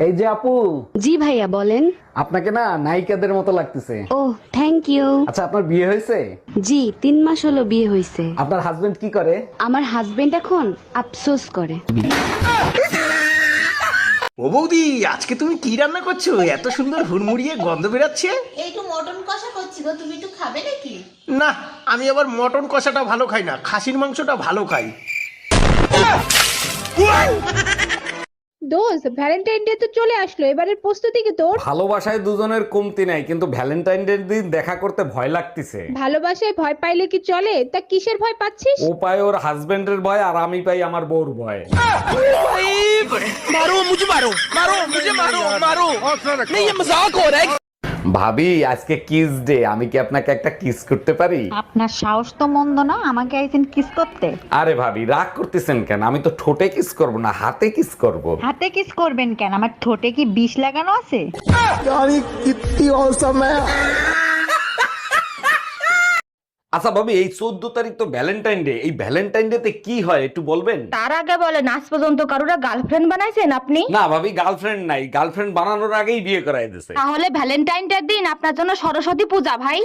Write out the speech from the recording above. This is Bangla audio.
এই যে আপু জি ভাইয়া বলেন। আপনাকে না নায়িকাদের মতো লাগতেছে। ও থ্যাংক ইউ আচ্ছা আপনার বিয়ে হয়েছে? জি তিন মাস হলো বিয়ে হয়েছে। আপনার হাজবেন্ড কি করে? আমার হাজবেন্ড এখন আফসোস করে। ও বৌদি আজকে তুমি কি রান্না করছ? এত সুন্দর হুড়মুড়িয়ে গন্ধ বেরাচ্ছে। একটু মটন কষা করছি গো তুমি একটু খাবে নাকি? না আমি আবার মটন কষাটা ভালো খাই না খাসির মাংসটা ভালো খাই। দোস্ত ভ্যালেন্টাইন ডে তো চলে আসলো এবারের প্রস্তুতি কি তোর? ভালোবাসায় দুজনের কমতি নাই কিন্তু ভ্যালেন্টাইন ডে দিন দেখা করতে ভয় লাগতেছে। ভালোবাসায় ভয় পাইলে কি চলে? তা কিসের ভয় পাচ্ছিস? ও পায় ওর হাজবেন্ডের ভয় আর আমি পাই আমার বউর ভয়। ভাবি আজকে কিস ডে আমি কি আপনাকে একটা কিস করতে পারি? আপনার সাহস তো মন্দ না আমাকে আইছেন কিস করতে। আরে ভাবি রাগ করতেছেন কেন? আমি তো ঠোঁটে কিস করব না হাতে কিস করব। হাতে কিস করবেন কেন? আমার ঠোঁটে কি বিষ লাগানো আছে? আচ্ছা ভাবি এই চোদ্দ তারিখ তো ভ্যালেন্টাইন ডে এই ভ্যালেন্টাইন ডে তে কি হয় একটু বলবেন? তার আগে বলেন আজ পর্যন্ত কারুরা গার্লফ্রেন্ড বানাইছেন আপনি? না ভাবি গার্লফ্রেন্ড নাই। গার্লফ্রেন্ড বানানোর আগেই বিয়ে করাই দিছে। তাহলে ভ্যালেন্টাইন ডে দিন আপনার জন্য সরস্বতী পূজা ভাই।